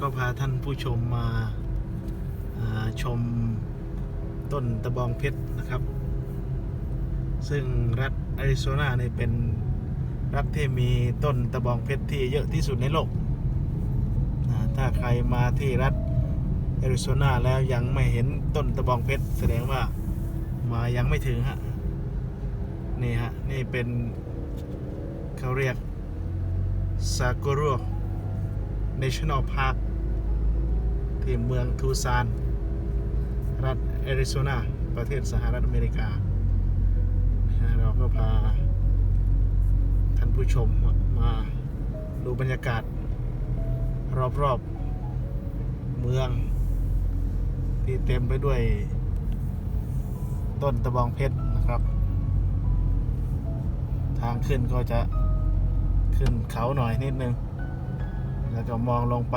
ก็พาท่านผู้ชมมาาชมต้นตะบองเพชรนะครับ ซึ่งรัฐแอริโซนาเนี่ยเป็นรัฐที่มีต้นตะบองเพชรที่เยอะที่สุดในโลก ถ้าใครมาที่รัฐแอริโซนาแล้วยังไม่เห็นต้นตะบองเพชรแสดงว่ามายังไม่ถึงฮะ นี่ฮะ นี่เป็นเขาเรียกซากุรุ National Park ที่เมืองทูซาน รัฐแอริโซนา ประเทศสหรัฐอเมริกา เราก็พาท่านผู้ชมมาดูบรรยากาศ รอบๆ เมือง ที่เต็มไปด้วยต้นตะบองเพชรนะครับ ทางขึ้นก็จะขึ้นเขาหน่อยนิดนึง แล้วก็มองลงไป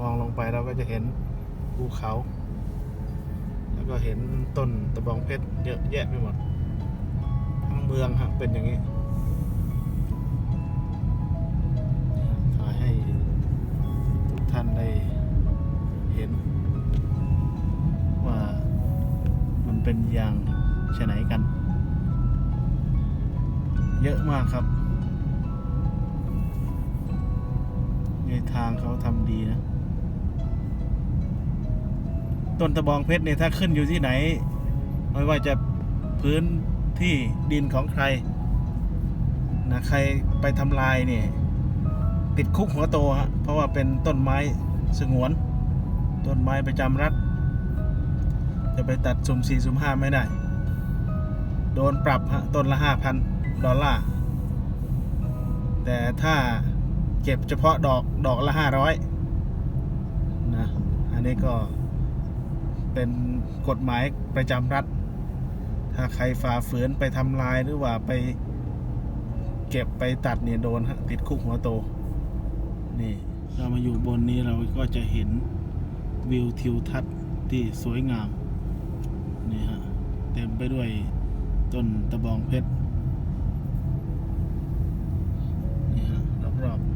มองลงไปเราก็จะเห็นภูเขา แล้วก็เห็นต้นตะบองเพชรเยอะแยะไปหมด ทั้งเมืองฮะเป็นอย่างนี้ถ่ายให้ทุกท่านได้เห็น ว่ามันเป็นอย่างชไหนกัน เยอะมากครับในทางเขาทำดีนะ ต้นตะบองเพชรเนี่ยถ้าขึ้นอยู่ที่ไหน ไม่ว่าจะพื้นที่ดินของใครนะใครไปทำลายเนี่ยติดคุกหัวโตฮะเพราะว่าเป็นต้นไม้สงวน ต้นไม้ประจำรัฐ จะไปตัดสุ่มสี่สุ่มห้าไม่ได้ โดนปรับฮะต้นละห้าพันดอลลาร์ แต่ถ้าเก็บเฉพาะดอกดอกละห้าร้อยนะ อันนี้ก็ เป็นกฎหมายประจำรัฐ ถ้าใครฝ่าฝืนไปทำลายหรือว่าไปเก็บไปตัดเนี่ยโดนติดคุกหัวโต นี่ เรามาอยู่บนนี้เราก็จะเห็นวิวทิวทัศน์ที่สวยงาม นี่ฮะ เต็มไปด้วยต้นตะบองเพชร นี่ฮะรอบๆ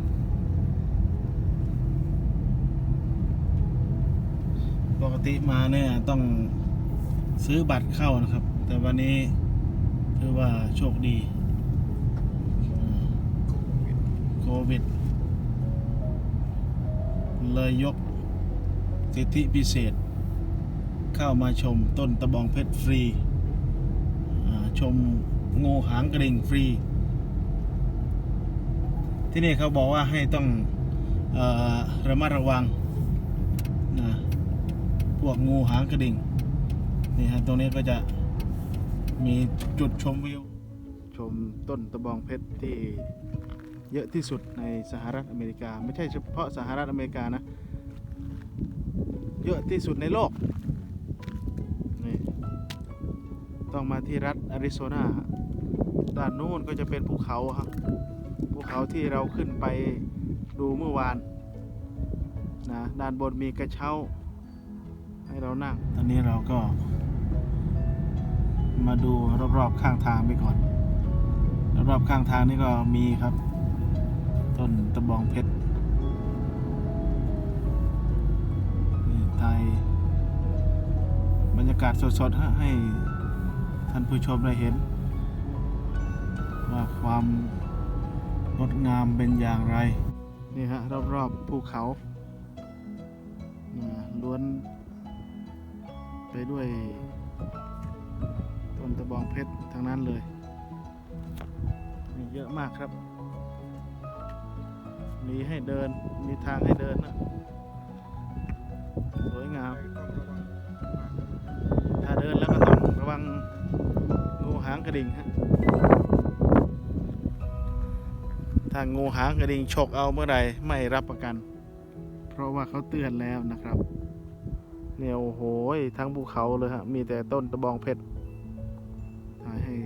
ปกติมาเนี่ยต้องซื้อบัตรเข้านะครับ แต่วันนี้ถือว่าโชคดีโควิด เลยยกสิทธิพิเศษ เข้ามาชมต้นตะบองเพชรฟรี ชมงูหางกระดิ่งฟรี ที่นี่เขาบอกว่าให้ต้องอระมัดระวังนะ พวกงูหางกระดิ่งนี่ฮะตรงนี้ก็จะมีจุดชมวิว ชมต้นตะบองเพชรที่เยอะที่สุดในสหรัฐอเมริกา ไม่ใช่เฉพาะสหรัฐอเมริกานะ เยอะที่สุดในโลกนี่ต้องมาที่รัฐอาริโซนาด้านนู้นก็จะเป็นภูเขาครับภูเขาที่เราขึ้นไปดูเมื่อวานนะด้านบนมีกระเช้า ให้เรานั่ง ตอนนี้เราก็ มาดูรอบๆข้างทางไปก่อน รอบๆข้างทางนี่ก็มีครับ ต้นตะบองเพชรนี่ไทยบรรยากาศสดๆฮะให้ท่านผู้ชมได้เห็น ว่าความงดงามเป็นอย่างไร นี่ฮะ รอบๆภูเขานะล้วน ไปด้วยต้นตะบองเพชรทั้งนั้นเลย มีเยอะมากครับ มีให้เดิน มีทางให้เดินนะ สวยงาม ถ้าเดินแล้วก็ต้องระวังงูหางกระดิ่งฮะ ถ้างูหางกระดิ่งฉกเอาเมื่อใดไม่รับประกัน เพราะว่าเขาเตือนแล้วนะครับ เนี่ยโอ้โหทั้งภูเขาเลยฮะ มีแต่ต้นตะบองเพชรถ่ายให้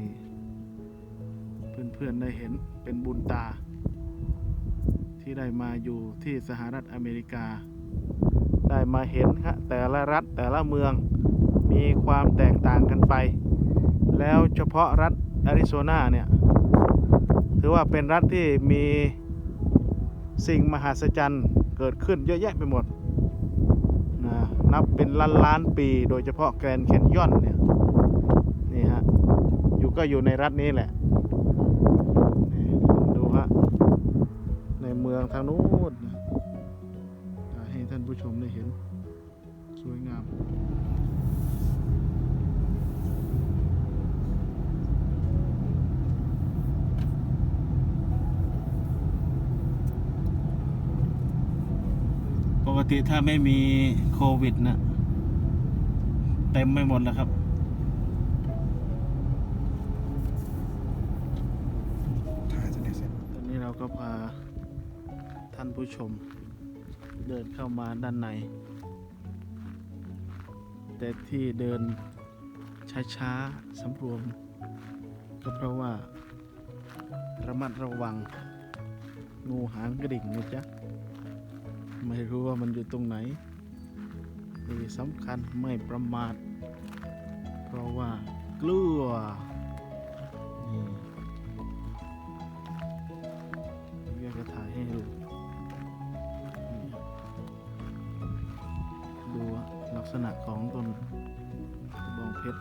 เพื่อนๆได้เห็นเป็นบุญตา ที่ได้มาอยู่ที่สหรัฐอเมริกา ได้มาเห็นฮะแต่ละรัฐแต่ละเมืองมีความแตกต่างกันไป แล้วเฉพาะรัฐอาริโซนาเนี่ย ถือว่าเป็นรัฐที่มีสิ่งมหัศจรรย์เกิดกิดขึ้นเยอะแยะไปหมด นะนับเป็นล้านล้านปีโดยเฉพาะแกรนด์แคนยอนเนี่ยนี่ฮะอยู่ก็อยู่ในรัฐนี้แหละนี่ดูฮะในเมืองทางนู้นนะให้ท่านผู้ชมได้เห็น สวยงาม ติถ้าไม่มีโควิดนะเต็มไม่หมดแล้วครับ ตอนนี้เราก็พาท่านผู้ชม เดินเข้ามาด้านใน แต่ที่เดินช้าๆสำรวม ก็เพราะว่าระมัดระวัง งูหางกระดิ่งนะจ๊ะ ไม่รู้ว่ามันอยู่ตรงไหนที่สำคัญไม่ประมาท เพราะว่ากลัวนี่เรียกจะถ่ายให้ดูดูลักษณะของต้นบองเพชร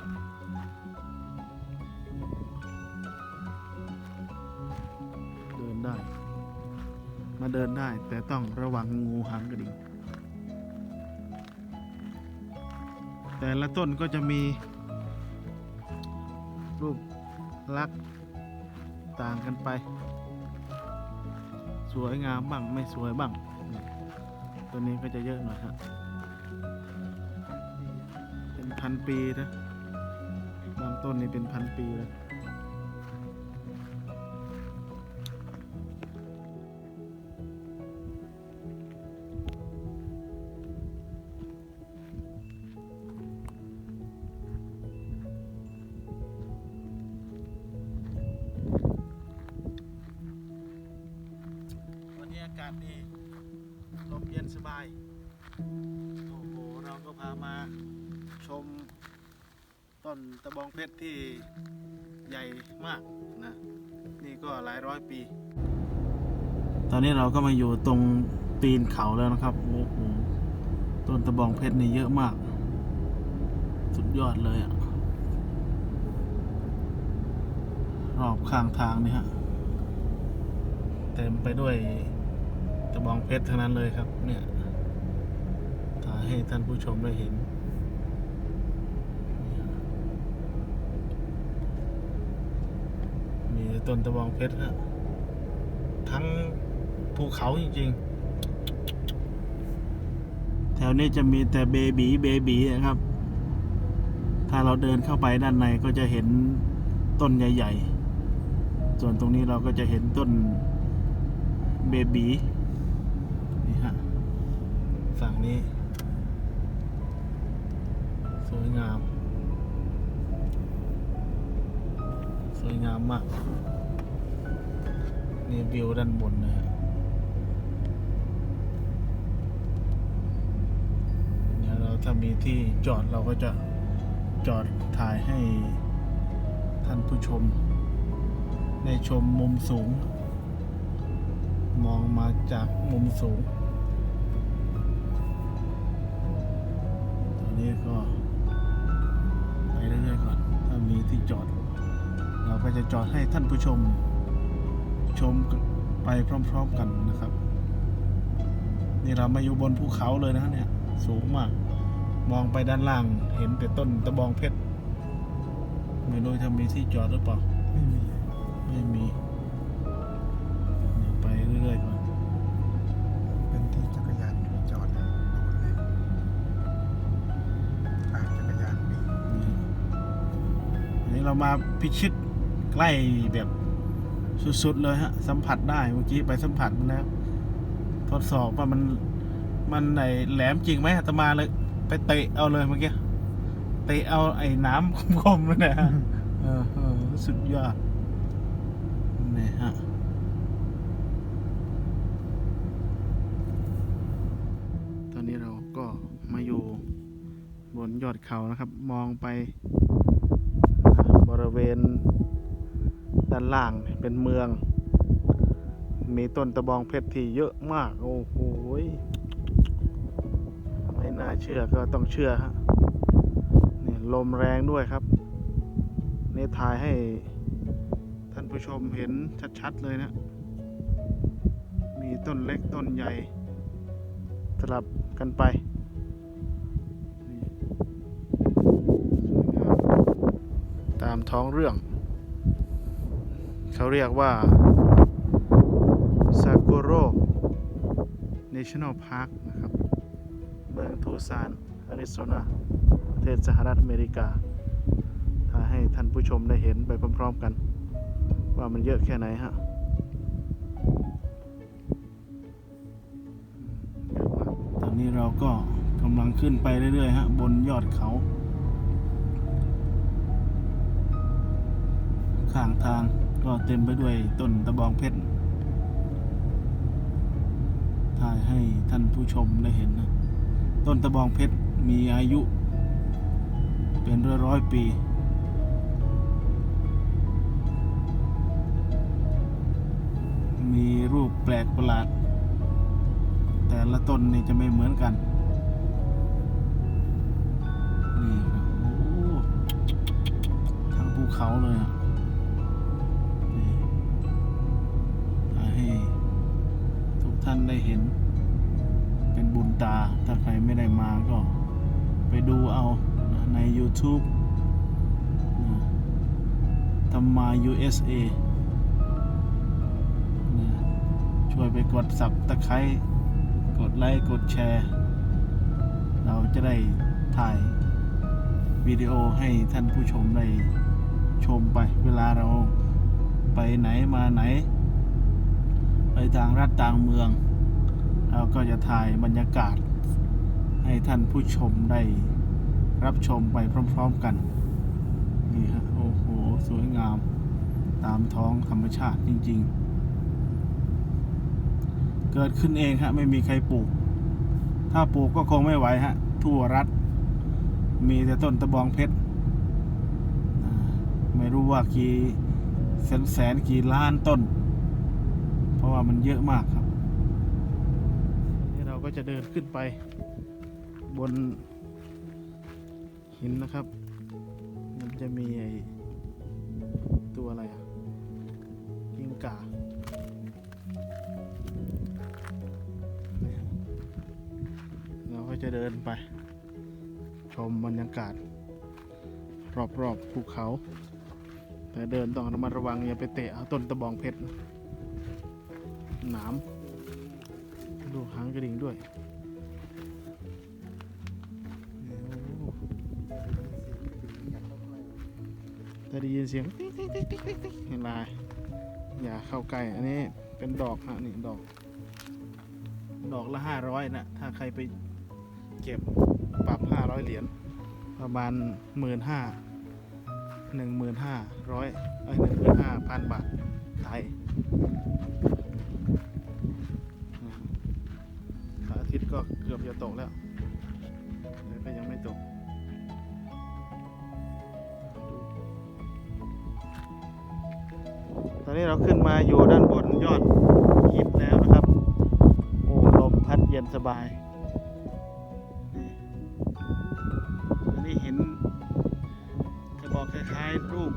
เดินได้ มาเดินได้ แต่ต้องระวังงูหางกระดิ่ง แต่ละต้นก็จะมีรูปลักษณ์ต่างกันไป สวยงามบ้างไม่สวยบ้าง ตัวนี้ก็จะเยอะหน่อยฮะเป็นพันปีนะ บางต้นนี่เป็นพันปีเลยวั ชมต้นตะบองเพชรที่ใหญ่มากนะ นี่ก็หลายร้อยปี ตอนนี้เราก็มาอยู่ตรงตีนเขาแล้วนะครับโอ้โหต้นตะบองเพชรนี่เยอะมาก สุดยอดเลยอะรอบข้างทางนี่ฮะเต็มไปด้วยตะบองเพชรทั้งนั้นเลยครับเนี่ยถ่าย ให้ท่านผู้ชมได้เห็น มีต้นตะบองเพชรนะทั้งภูเขาจริงๆ แถวนี้จะมีแต่เบบีเบบีนะครับ ถ้าเราเดินเข้าไปด้านในก็จะเห็นต้นใหญ่ ๆ ส่วนตรงนี้เราก็จะเห็นต้นเบบีนี่ฮะฝั่งนี้ วยงาม สวยงามมาก นี่วิวด้านบนนะฮะเดี๋ยเราถ้ามีที่จอดเราก็จะจอดถ่ายให้ท่านผู้ชม ได้ชมมุมสูง มองมาจากมุมสูง ตอนนี้ก็ ที่จอด เราก็จะจอดให้ท่านผู้ชมชมไปพร้อม ๆกันนะครับ นี่เรามาอยู่บนภูเขาเลยนะเนี่ย สูงมาก มองไปด้านล่างเห็นแต่ต้นตะบองเพชรไม่รู้จะมีที่จอดหรือเปล่า ไม่มี ไม่มี ไปเรื่อยๆ เรามาพิชิตใกล้แบบสุดๆเลยฮะ สัมผัสได้เมื่อกี้ไปสัมผัสมาแล้วทดสอบว่ามันมันไอแหลมจริงไหมอาตมาเลย ไปเตะเอาเลยเมื่อกี้เตะเอาไอ้น้ำคมๆนั่นแหละฮะเออเออสุดยอดนี่ฮะตอนนี้เราก็มาอยู่บนยอดเขานะครับ มองไปบ ริเวณด้านล่างเป็นเมือง มีต้นตะบองเพชรที่เยอะมาก โอ้โหไม่น่าเชื่อก็ต้องเชื่อฮะนี่ลมแรงด้วยครับ นี่ถ่ายให้ท่านผู้ชมเห็นชัดๆเลยนะ มีต้นเล็กต้นใหญ่สลับกันไปามท้องเรื่อง เขาเรียกว่าซากุโร่ National Park นะครับเมืองทูซานอาริโซนาประเทศสหรัฐอเมริกา ถ้าให้ท่านผู้ชมได้เห็นไปพร้อมๆกัน ว่ามันเยอะแค่ไหนฮะเยอะมากตอนนี้เราก็กำลังขึ้นไปเรื่อยๆฮะบนยอดเขา ข้างทาง ก็เต็มไปด้วยต้นตะบองเพชรถ่ายให้ท่านผู้ชมได้เห็นนะต้นตะบองเพชรมีอายุ เป็นร้อยร้อยปี มีรูปแปลกประหลาด แต่ละต้นนี่จะไม่เหมือนกันนี่โอ้ทั้งภูเขาเลยอะานได้เห็น เป็นบุญตา ถ้าใครไม่ได้มาก็ไปดูเอาใน YouTube ธรรมา USA ช่วยไปกดสับตะไคร้กดไลค์กดแชร์ เราจะได้ถ่ายวิดีโอให้ท่านผู้ชมได้ชมไป เวลาเราไปไหนมาไหน ไปทางรัฐต่างเมือง เราก็จะถ่ายบรรยากาศ ให้ท่านผู้ชมได้รับชมไปพร้อมๆกัน นี่ฮะ โอ้โห สวยงาม ตามท้องธรรมชาติจริง ๆ เกิดขึ้นเองฮะ ไม่มีใครปลูก ถ้าปลูกก็คงไม่ไหวฮะ ทั่วรัฐ มีแต่ต้นตะบองเพชร ไม่รู้ว่ากี่แสนแสนกี่ล้านต้น ราะว่ามันเยอะมากครับนี่เราก็จะเดินขึ้นไป บนหินนะครับ มันจะมีไอตัวอะไรอะกิ้งก่าเราก็จะเดินไป ชมบรรยากาศ รอบๆภูเขา แต่เดินต้องระมัดระวังอย่าไปเตะเอาต้นตะบองเพชรนะ หนามดูหางกระดิ่งด้วยโอ้แต่ได้ยินเสียงติ๊กติ๊กติ๊กติ๊กติ๊กเห็นลายอย่าเข้าใกล้อันนี้เป็นดอกฮะนี่ดอก ดอกละห้าร้อยนะถ้าใครไปเก็บปรับห้าร้อยเหรียญประมาณหมื่นห้าหนึ่งหมื่นห้าร้อยเอ้ยหนึ่งหมื่นห้าพันบาทไทย กือบจะตกแล้วแต่ก็ยังไม่ตกตอนนี้เราขึ้นมาอยู่ด้านบนยอดคลิปแล้วนะครับ โอ้ลมพัดเย็นสบายตอนนี้เห็นกระบอกคล้ายๆรูป